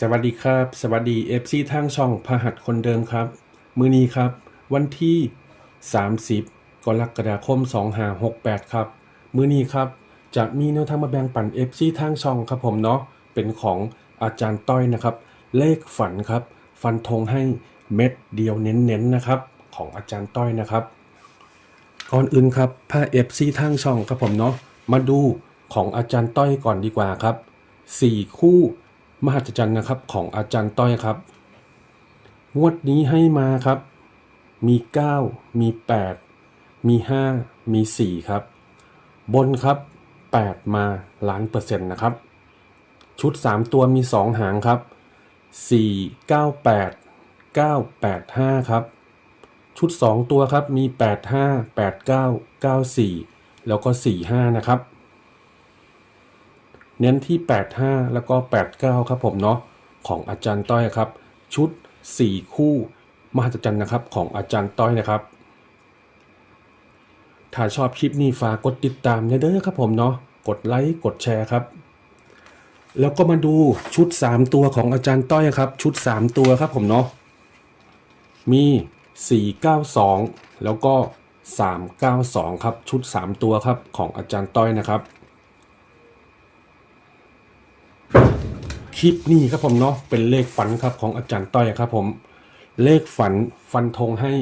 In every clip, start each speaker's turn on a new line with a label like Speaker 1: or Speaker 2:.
Speaker 1: สวัสดีครับ สวัสดี FC ทางช่องพหัสคนเดิมครับ มือนี้ครับ วันที่ 30 กรกฎาคม 2568 ครับ มือนี้ครับ จะมีแนวทางมาแบ่งปัน FC ทางช่องครับผมเนาะเป็นของอาจารย์ต้อยนะครับ เลขฝันครับ ฟันธงให้เม็ดเดียวเน้นๆนะครับ ของอาจารย์ต้อยนะครับ ก่อนอื่นครับผ้าเอฟซีทางช่องครับผมเนาะมาดูของอาจารย์ต้อยก่อนดีกว่าครับสี่คู่ มหัศจรรย์นะครับของอาจารย์ต้อยครับ งวดนี้ให้มาครับ มี 9 มี 8 มี 5 มี 4 ครับ บนครับ 8 มาล้านเปอร์เซ็นต์นะครับ ชุด 3 ตัวมี 2 หางครับ 4 9 8 9 8 5 ครับ ชุด 2 ตัวครับมี 85 89 94 แล้วก็ 45 นะครับ เน้นที่ 85 แล้วก็ 89 ครับผมเนาะของอาจารย์ต้อยครับ ชุด 4 คู่มหัศจรรย์นะครับของอาจารย์ต้อยนะครับ ถ้าชอบคลิปนี้ฝากกดติดตามเด้อครับผมเนาะกดไลค์กดแชร์ครับ แล้วก็มาดูชุด 3 ตัวของอาจารย์ต้อยครับ ชุด 3 ตัวครับผมเนาะมี 492 แล้วก็ 392 ครับชุด 3 ตัวครับของอาจารย์ต้อยนะครับ คลิปนี้ครับผมเนาะเป็นเลขฝันครับของอาจารย์ต้อยครับผมเลขฝันฟันธงให้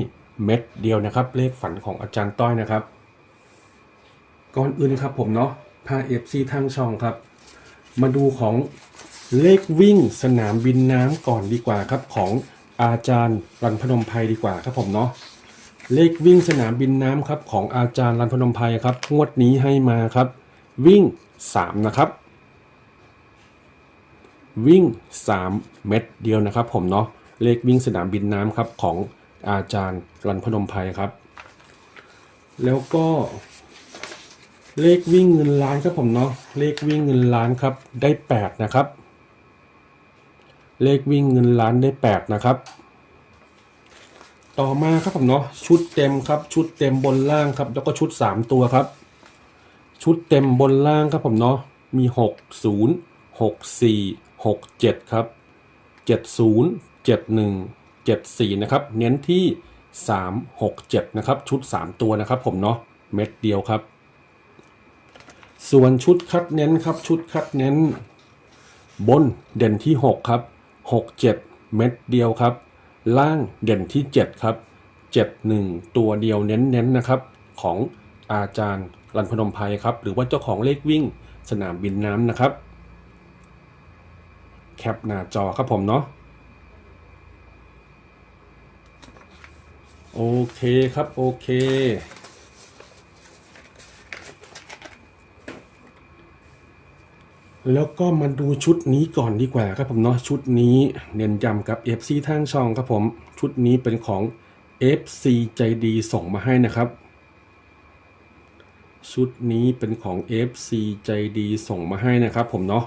Speaker 1: เม็ดเดียวนะครับ เลขฝันของอาจารย์ต้อยนะครับ ก่อนอื่นครับผมเนาะพาเอฟซีทางช่องครับ มาดูของเลขวิ่งสนามบินน้ำก่อนดีกว่าครับของอาจารย์รันพนมไพรดีกว่าครับผมเนาะเลขวิ่งสนามบินน้ำครับของอาจารย์รันพนมไพรครับงวดนี้ให้มาครับ วิ่ง 3 นะครับ วิ่ง 3 เม็ดเดียวนะครับผมเนาะเลขวิ่งสนามบินน้ำครับของอาจารย์รันพนมไพรครับ แล้วก็เลขวิ่งเงินล้านครับผมเนาะเลขวิ่งเงินล้านครับได้ 8 นะครับ เลขวิ่งเงินล้านได้ 8 นะครับ ต่อมาครับผมเนาะชุดเต็มครับ ชุดเต็มบนล่างครับ แล้วก็ชุด 3 ตัวครับ ชุดเต็มบนล่างครับผมเนาะมี 6 0 6 4 6 7 ครับ 70 71 74 นะครับ เน้นที่ 3 6 7 นะครับ ชุด 3 ตัวนะครับผมเนาะเม็ดเดียวครับ ส่วนชุดคัดเน้นครับ ชุดคัดเน้น บนเด่นที่ 6 ครับ 6 7 เม็ดเดียวครับ ล่างเด่นที่ 7 ครับ 7 1 ตัวเดียวเน้นๆนะครับ ของอาจารย์รันพนมไพรครับ หรือว่าเจ้าของเลขวิ่งสนามบินน้ำนะครับ แคปหน้าจอครับผมเนาะโอเคครับ โอเค แล้วก็มาดูชุดนี้ก่อนดีกว่าครับผมเนาะชุดนี้เน้นย้ำกับ FC ทางช่องครับผม ชุดนี้เป็นของ FC ใจดีส่งมาให้นะครับ ชุดนี้เป็นของ FC ใจดีส่งมาให้นะครับผมเนาะ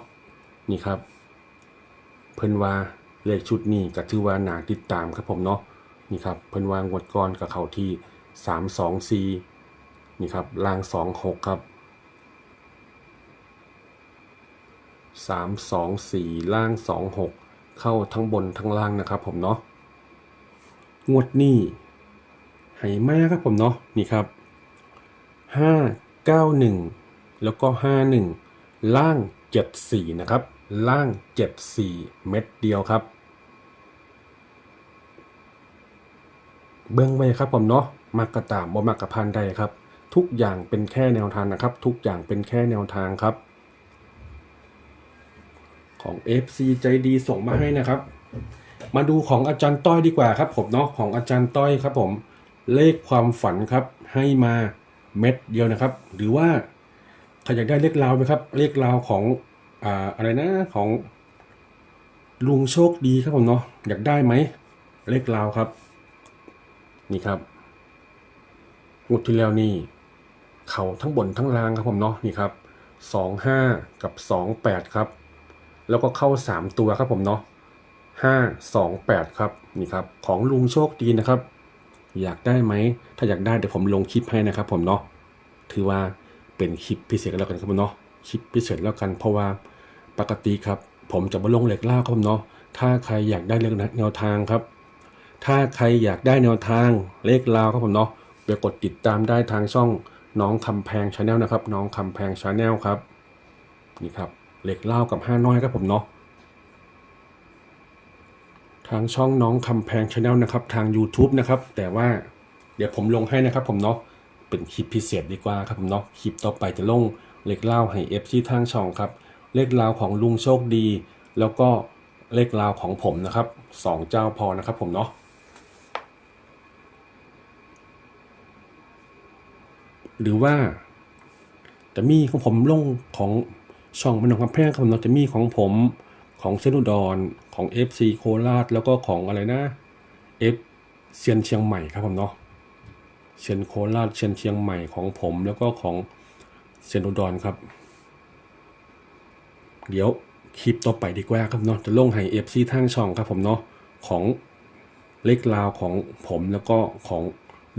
Speaker 1: นี่ครับ เพิ่นว่าเลขชุดนี้ก็ถือว่าหนาติดตามครับผมเนาะนี่ครับเพิ่นวางวดก่อนกับเขาที่324นี่ครับล่าง26ครับสามสองสี่ล่างสองหกเข้าทั้งบนทั้งล่างนะครับผมเนาะงวดนี้ไหมากครับผมเนาะนี่ครับห้าเก้าหนึ่งแล้วก็ห้าหนึ่งล่างเจ็ดสี่นะครับ ล่างเจ็ดสี่เม็ดเดียวครับ เบื้องไว้ครับผมเนาะมักกระตามบ่มักกระพันใดครับ ทุกอย่างเป็นแค่แนวทางนะครับ ทุกอย่างเป็นแค่แนวทางครับ ของ FC ใจดีส่งมาให้นะครับ มาดูของอาจารย์ต้อยดีกว่าครับผมเนาะของอาจารย์ต้อยครับผมเลขความฝันครับให้มาเม็ดเดียวนะครับ หรือว่าใครอยากได้เลขราวไหมครับเลขราวของ อ่าอะไรนะของลุงโชคดีครับผมเนาะอยากได้ไหมเลขราวครับ นี่ครับงวดที่แล้วนี่เขาทั้งบนทั้งล่างครับผมเนาะนี่ครับสองห้ากับสองแปดครับ แล้วก็เข้า3ตัวครับผมเนาะห้าสองแปดครับนี่ครับ ของลุงโชคดีนะครับ อยากได้ไหมถ้าอยากได้เดี๋ยวผมลงคลิปให้นะครับผมเนาะถือว่าเป็นคลิปพิเศษแล้วกันครับผมเนาะคลิปพิเศษแล้วกันเพราะว่า ปกติครับ ผมจะมาลงเหล็กเล่าครับผมเนาะถ้าใครอยากได้เลขแนวทางครับ ถ้าใครอยากได้แนวทางเลขลาวครับผมเนาะไปกดติดตามได้ทางช่องน้องคำแพงชาแนลนะครับ น้องคำแพงชาแนลครับนี่ครับเหล็กเล่ากับห้าน้อยครับผมเนาะทางช่องน้องคำแพงชาแนลนะครับ ทาง YouTube นะครับ แต่ว่าเดี๋ยวผมลงให้นะครับผมเนาะเป็นคลิปพิเศษดีกว่าครับผมเนาะคลิปต่อไปจะลงเหล็กเล่าให้เอฟซีทางช่องครับ เลขราวของลุงโชคดี แล้วก็เลขราวของผมนะครับสองเจ้าพอนะครับผมเนาะหรือว่าจะมีของผมลงของช่องมันของคำแพงครับผมเนาะจะมีของผมของเซนุดอนของ FC โคราชแล้วก็ของอะไรนะ F เซียนเชียงใหม่ครับผมเนาะเชียนโคราชเชียนเชียงใหม่ของผมแล้วก็ของเซียนอุดรครับ เดี๋ยวคลิปต่อไปดีกว่าครับเนาะจะลงให้เอฟซีทางช่องครับผมเนาะของเล็กลาวของผมแล้วก็ของ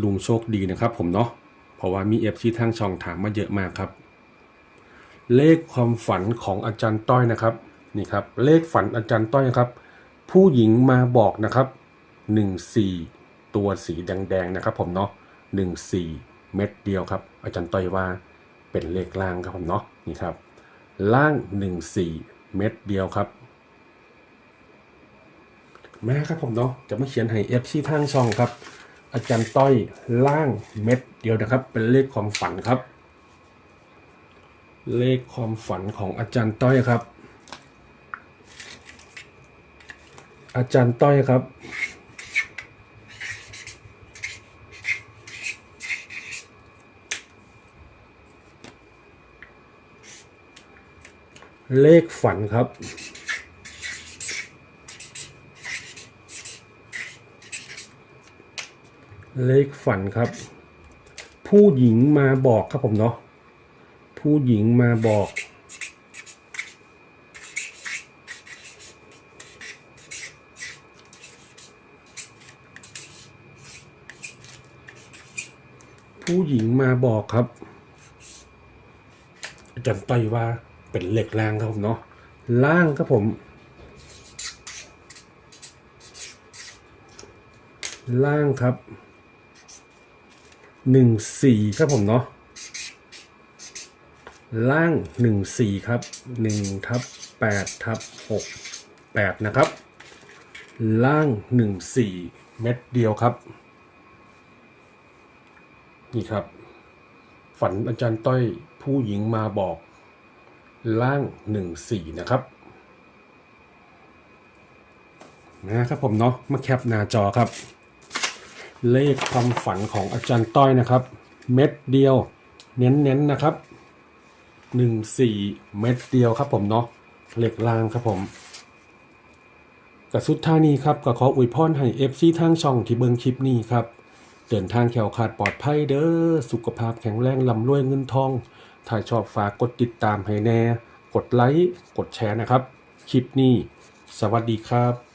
Speaker 1: ลุงโชคดีนะครับผมเนาะเพราะว่ามีเอฟซีทางช่องถามมาเยอะมากครับ เลขความฝันของอาจารย์ต้อยนะครับนี่ครับเลขฝันอาจารย์ต้อยครับ ผู้หญิงมาบอกนะครับหนึ่งสี่ตัวสีแดงๆนะครับ ผมเนาะหนึ่งสี่เม็ดเดียวครับ อาจารย์ต้อยว่าเป็นเลขล่างครับผมเนาะนี่ครับ ล่าง 1 4 เม็ดเดียวครับแม่ครับผมเนาะจะไมาเขียนให้เอฟซีทางช่องครับ อาจารย์ต้อยล่างเม็ดเดียวนะครับ เป็นเลขความฝันครับ เลขความฝันของอาจารย์ต้อยครับ อาจารย์ต้อยครับ เลขฝันครับ เลขฝันครับ ผู้หญิงมาบอกครับผมเนาะผู้หญิงมาบอก ผู้หญิงมาบอกครับอาจารย์ต้อยว่า เป็นเหล็กแรงครับผมเนาะล่างครับผม ล่างครับหนึ่งสี่ครับผมเนาะล่างหนึ่งสี่ครับหนึ่งทับแปดทับหกแปดนะครับ ล่างหนึ่งสี่เม็ดเดียวครับ นี่ครับ ฝันอาจารย์ต้อยผู้หญิงมาบอก ล่างหนึ่งสี่นะครับนะครับผมเนาะมาแคปหน้าจอครับ เลขความฝันของอาจารย์ต้อยนะครับ เม็ดเดียว เน้นๆนะครับหนึ่งสี่เม็ดเดียวครับผมเนาะเหลขล่างครับผมกับสุดท่านี้ครับก็ขออวยพรให้เอฟซีทางช่องที่เบิงคลิปนี้ครับ เดินทางแขวขาดปลอดภัยเด้อสุขภาพแข็งแรงลำรวยเงินทอง ถ้าชอบฝากกดติดตามให้แน่ กดไลค์ กดแชร์นะครับ คลิปนี้ สวัสดีครับ